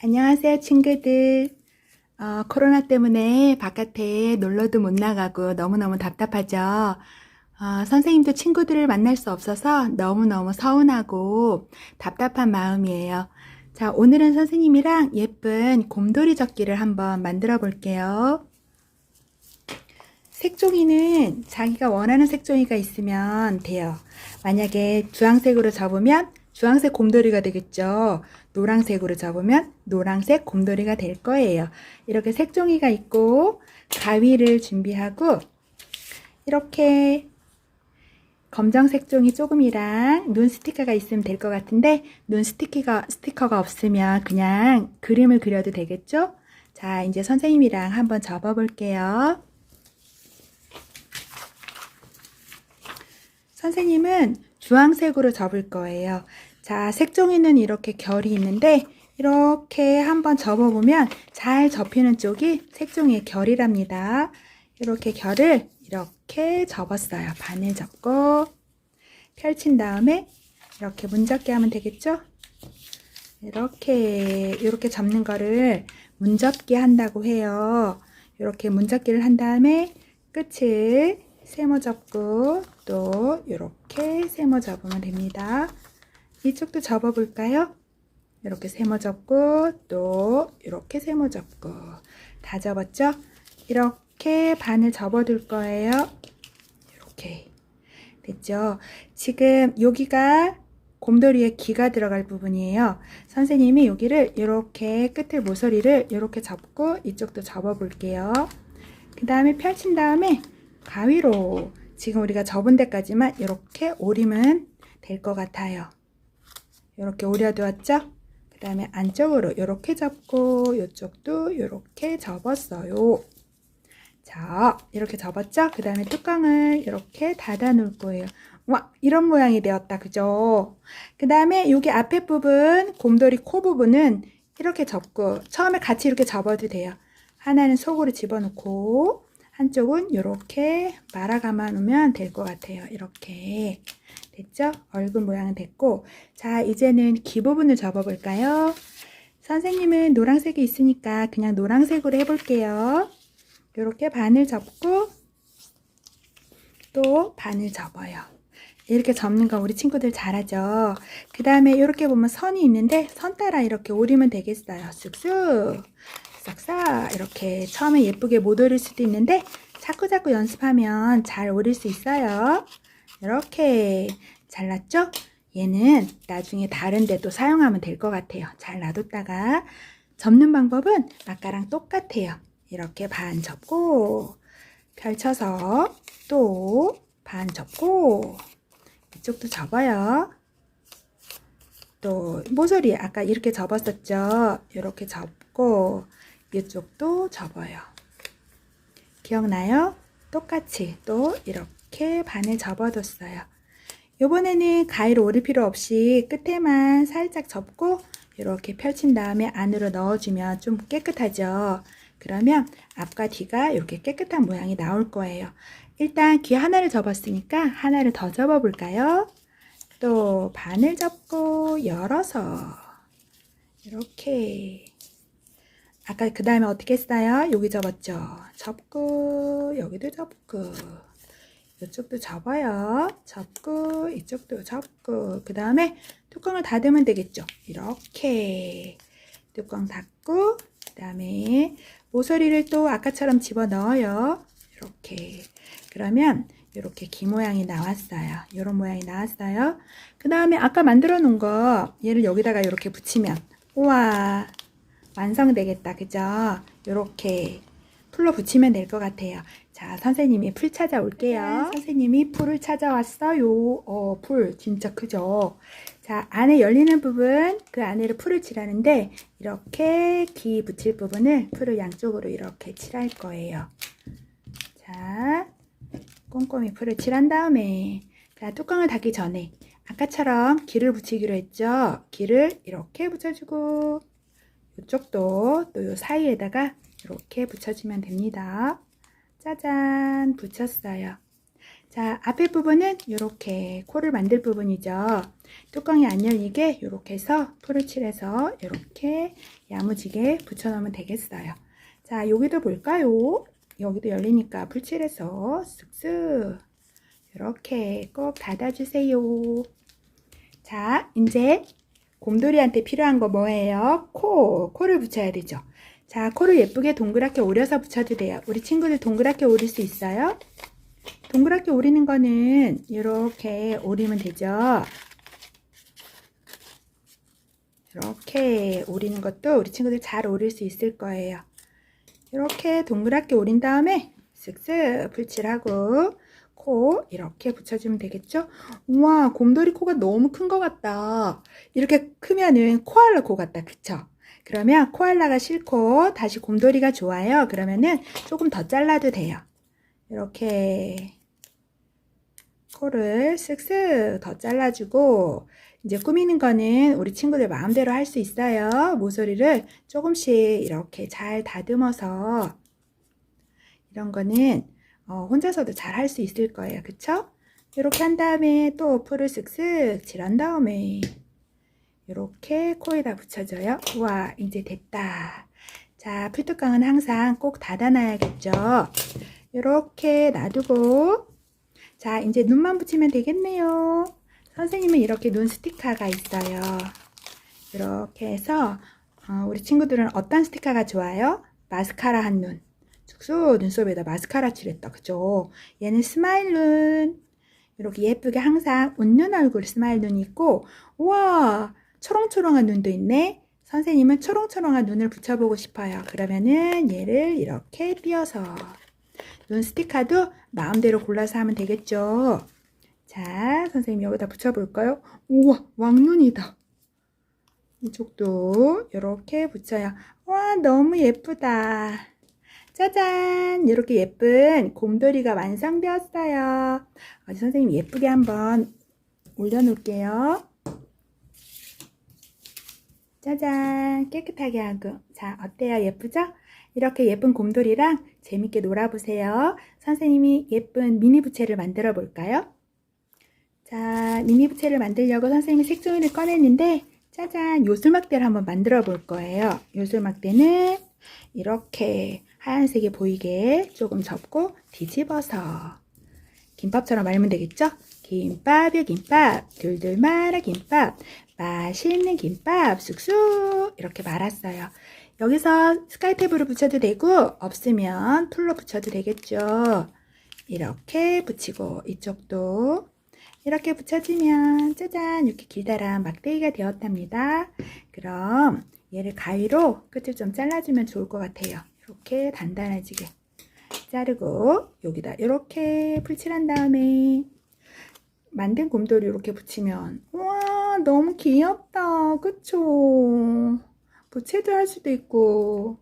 안녕하세요, 친구들. 어, 코로나 때문에 바깥에 놀러도 못 나가고 너무너무 답답하죠? 어, 선생님도 친구들을 만날 수 없어서 너무너무 서운하고 답답한 마음이에요. 자, 오늘은 선생님이랑 예쁜 곰돌이 적기를 한번 만들어 볼게요. 색종이는 자기가 원하는 색종이가 있으면 돼요. 만약에 주황색으로 접으면 주황색 곰돌이가 되겠죠. 노란색으로 접으면 노란색 곰돌이가 될 거예요. 이렇게 색종이가 있고 가위를 준비하고 이렇게 검정 색 종이 조금이랑 눈 스티커가 있으면 될 것 같은데 눈 스티커가 스티커가 없으면 그냥 그림을 그려도 되겠죠? 자, 이제 선생님이랑 한번 접어 볼게요. 선생님은 주황색으로 접을 거예요. 자, 색종이는 이렇게 결이 있는데 이렇게 한번 접어보면 잘 접히는 쪽이 색종이의 결이랍니다. 이렇게 결을 이렇게 접었어요. 반을 접고 펼친 다음에 이렇게 문접기 하면 되겠죠? 이렇게 이렇게 접는 거를 문접기 한다고 해요. 이렇게 문접기를 한 다음에 끝을 세모 접고 또 이렇게 세모 접으면 됩니다. 이쪽도 접어 볼까요? 이렇게 세모 접고 또 이렇게 세모 접고 다 접었죠? 이렇게 반을 접어둘 거예요. 이렇게 됐죠? 지금 여기가 곰돌이의 귀가 들어갈 부분이에요. 선생님이 여기를 이렇게 끝을 모서리를 이렇게 접고 이쪽도 접어 볼게요. 그 다음에 펼친 다음에 가위로 지금 우리가 접은 데까지만 이렇게 오리면 될 것 같아요. 이렇게 오려두었죠? 그 다음에 안쪽으로 이렇게 접고 이쪽도 이렇게 접었어요. 자, 이렇게 접었죠? 그 다음에 뚜껑을 이렇게 닫아 놓을 거예요. 와, 이런 모양이 되었다. 그죠? 그 다음에 여기 앞에 부분, 곰돌이 코 부분은 이렇게 접고 처음에 같이 이렇게 접어도 돼요. 하나는 속으로 집어넣고 한쪽은 이렇게 말아 감아 놓으면 될 것 같아요. 이렇게. 됐죠? 얼굴 모양은 됐고 자 이제는 귀 부분을 접어볼까요? 선생님은 노란색이 있으니까 그냥 노란색으로 해볼게요. 이렇게 반을 접고 또 반을 접어요. 이렇게 접는 거 우리 친구들 잘하죠? 그 다음에 이렇게 보면 선이 있는데 선 따라 이렇게 오리면 되겠어요. 쑥쑥 싹싹 이렇게 처음에 예쁘게 못 오릴 수도 있는데 자꾸자꾸 연습하면 잘 오릴 수 있어요. 이렇게 잘랐죠? 얘는 나중에 다른 데도 사용하면 될 것 같아요. 잘 놔뒀다가 접는 방법은 아까랑 똑같아요. 이렇게 반 접고 펼쳐서 또 반 접고 이쪽도 접어요. 또 모서리 아까 이렇게 접었었죠? 이렇게 접고 이쪽도 접어요. 기억나요? 똑같이 또 이렇게 반을 접어뒀어요. 이번에는 가위로 오릴 필요 없이 끝에만 살짝 접고 이렇게 펼친 다음에 안으로 넣어주면 좀 깨끗하죠. 그러면 앞과 뒤가 이렇게 깨끗한 모양이 나올 거예요. 일단 귀 하나를 접었으니까 하나를 더 접어 볼까요? 또 반을 접고 열어서 이렇게 아까 그 다음에 어떻게 했어요? 여기 접었죠? 접고 여기도 접고 이쪽도 접어요. 접고 이쪽도 접고 그 다음에 뚜껑을 닫으면 되겠죠. 이렇게 뚜껑 닫고 그 다음에 모서리를 또 아까처럼 집어 넣어요. 이렇게 그러면 이렇게 귀 모양이 나왔어요. 이런 모양이 나왔어요. 그 다음에 아까 만들어 놓은 거 얘를 여기다가 이렇게 붙이면 우와 완성되겠다. 그죠? 이렇게 풀로 붙이면 될 것 같아요. 자, 선생님이 풀 찾아올게요. 선생님이 풀을 찾아왔어요. 어, 풀 진짜 크죠? 자, 안에 열리는 부분, 그 안에를 풀을 칠하는데 이렇게 귀 붙일 부분을 풀을 양쪽으로 이렇게 칠할 거예요. 자, 꼼꼼히 풀을 칠한 다음에 자, 뚜껑을 닫기 전에 아까처럼 귀를 붙이기로 했죠? 귀를 이렇게 붙여주고 이쪽도 또 요 사이에다가 이렇게 붙여주면 됩니다. 짜잔 붙였어요. 자, 앞에 부분은 이렇게 코를 만들 부분이죠. 뚜껑이 안 열리게 이렇게 해서 풀을 칠해서 이렇게 야무지게 붙여놓으면 되겠어요. 자, 여기도 볼까요? 여기도 열리니까 풀칠해서 쓱쓱 이렇게 꼭 닫아주세요. 자, 이제 곰돌이한테 필요한 거 뭐예요? 코, 코를 붙여야 되죠. 자, 코를 예쁘게 동그랗게 오려서 붙여도 돼요. 우리 친구들 동그랗게 오릴 수 있어요? 동그랗게 오리는 거는 이렇게 오리면 되죠. 이렇게 오리는 것도 우리 친구들 잘 오릴 수 있을 거예요. 이렇게 동그랗게 오린 다음에 쓱쓱 풀칠하고 코 이렇게 붙여주면 되겠죠? 우와 곰돌이 코가 너무 큰 것 같다. 이렇게 크면은 코알라 코 같다. 그쵸? 그러면 코알라가 싫고 다시 곰돌이가 좋아요. 그러면은 조금 더 잘라도 돼요. 이렇게 코를 쓱쓱 더 잘라주고 이제 꾸미는 거는 우리 친구들 마음대로 할 수 있어요. 모서리를 조금씩 이렇게 잘 다듬어서 이런 거는 어, 혼자서도 잘 할 수 있을 거예요. 그쵸? 이렇게 한 다음에 또 풀을 쓱쓱 칠한 다음에 이렇게 코에다 붙여줘요. 우와 이제 됐다. 자 풀뚜껑은 항상 꼭 닫아놔야겠죠. 이렇게 놔두고 자 이제 눈만 붙이면 되겠네요. 선생님은 이렇게 눈 스티커가 있어요. 이렇게 해서 어, 우리 친구들은 어떤 스티커가 좋아요? 마스카라 한 눈. 쑥쑥 눈썹에다 마스카라 칠했다. 그죠? 얘는 스마일 눈. 이렇게 예쁘게 항상 웃는 얼굴 스마일 눈이 있고 우와 초롱초롱한 눈도 있네. 선생님은 초롱초롱한 눈을 붙여보고 싶어요. 그러면은 얘를 이렇게 띄어서 눈 스티커도 마음대로 골라서 하면 되겠죠. 자, 선생님 여기다 붙여볼까요? 우와, 왕눈이다. 이쪽도 이렇게 붙여요. 와, 너무 예쁘다. 짜잔! 이렇게 예쁜 곰돌이가 완성되었어요. 선생님 예쁘게 한번 올려놓을게요. 짜잔! 깨끗하게 하고. 자, 어때요? 예쁘죠? 이렇게 예쁜 곰돌이랑 재밌게 놀아보세요. 선생님이 예쁜 미니 부채를 만들어 볼까요? 자, 미니 부채를 만들려고 선생님이 색종이를 꺼냈는데, 짜잔! 요술막대를 한번 만들어 볼 거예요. 요술막대는 이렇게 하얀색이 보이게 조금 접고 뒤집어서 김밥처럼 말면 되겠죠? 김밥이요 김밥 둘둘 말아 김밥 맛있는 김밥 쑥쑥 이렇게 말았어요. 여기서 스카이탭으로 붙여도 되고 없으면 풀로 붙여도 되겠죠. 이렇게 붙이고 이쪽도 이렇게 붙여주면 짜잔 이렇게 길다란 막대기가 되었답니다. 그럼 얘를 가위로 끝을 좀 잘라주면 좋을 것 같아요. 이렇게 단단해지게 자르고 여기다 이렇게 풀칠한 다음에 만든 곰돌이 이렇게 붙이면 와 너무 귀엽다. 그쵸? 부채도 할 수도 있고.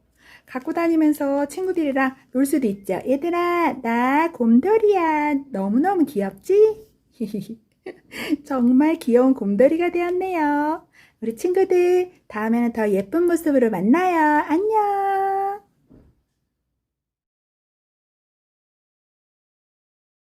갖고 다니면서 친구들이랑 놀 수도 있죠. 얘들아 나 곰돌이야. 너무너무 귀엽지? 정말 귀여운 곰돌이가 되었네요. 우리 친구들 다음에는 더 예쁜 모습으로 만나요. 안녕